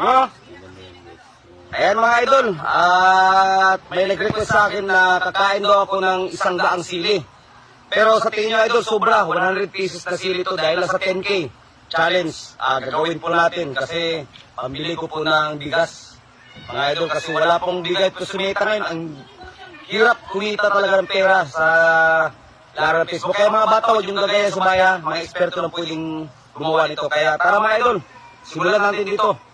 No? Ayan mga idol, at may nag-request sa akin na kakain daw ako ng isang daang sili. Pero sa tingin nyo idol, sobra, 100 pieces na sili to dahil sa 10K challenge. Ah, gagawin po natin kasi pambili ko po ng bigas. Mga idol, kasi wala pong bigay ko sumita ngayon. Ang hirap kumita talaga ng pera sa laro ng Facebook. Kaya mga bata, huwag yung gagaya sa bayan. Mga eksperto lang pwedeng gumawa nito. Kaya tara mga idol, simulan natin dito.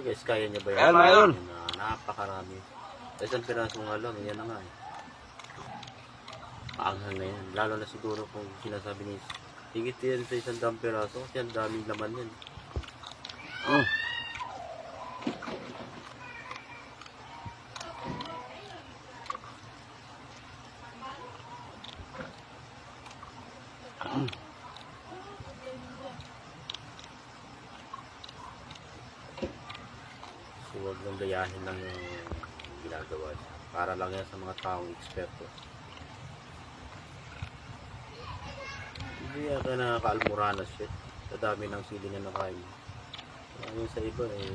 Kaya guys, kaya niya ba yan? Idol. Yan na, napakarami. Sa isang piraso nga lang, yan na nga eh. Maanghang na yan. Lalo na siguro kung sinasabi ni Higit yan sa isang daang piraso kasi ang daming laman yan. Mm. Huwag lang gayahin lang yung ginagawa. Para lang yan sa mga taong eksperto. Hindi yata nakakaalmoranas siya. Sa dami ng sili na nakain. Kaya yun sa iba eh.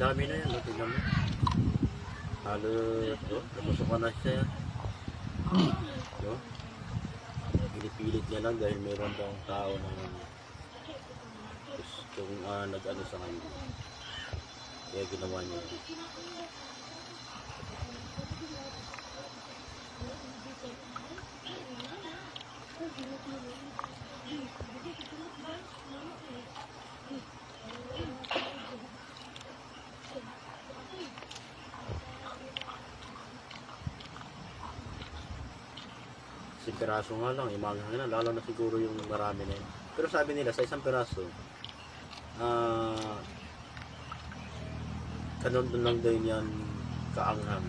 Dami na yan, tingnan mo. Halos, oh, namusukan na siya. No? Pinipilit niya lang dahil meron daw tao na gustong uh, nag-ano sa kanya. Kaya ginawa niya. Thank you. 10 piraso nga lang, imanghang na, lalo na siguro yung marami na yun. Pero sabi nila, sa isang piraso, ah, uh, kanon lang din yan kaanghang.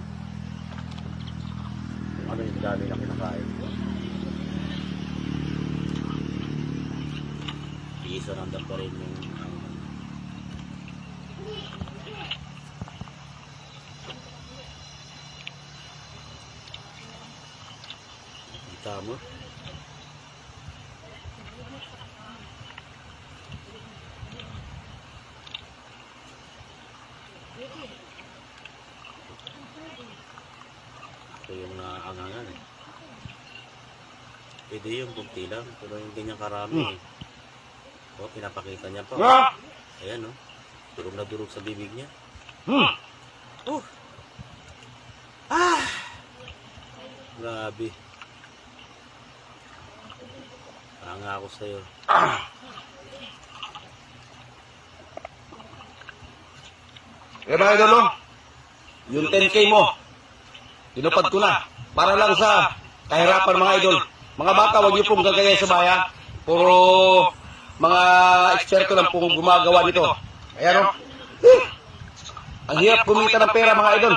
Kung ano yung dami na kinakain ko. Piso random pa rin yung mo? Ito yung naangangan eh. Pwede yung kunti lang, pero yung ganyan karami eh. Oh, pinapakita niya pa. oh. Ah! Ayan oh. Durog na durog sa bibig niya. Hmm. Oh! Ah! Grabe. Tanga ako sa'yo. Eh mga idol, oh, yung 10K mo, tinupad ko na. Para lang sa kahirapan mga idol. Mga bata, huwag niyo pong gagaya sa bayan. Puro mga eksperto lang pong gumagawa nito. Ayan o. Ang hirap kumita ng pera mga idol.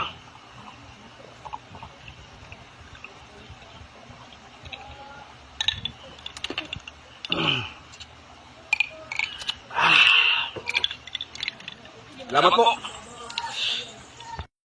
Salamat po.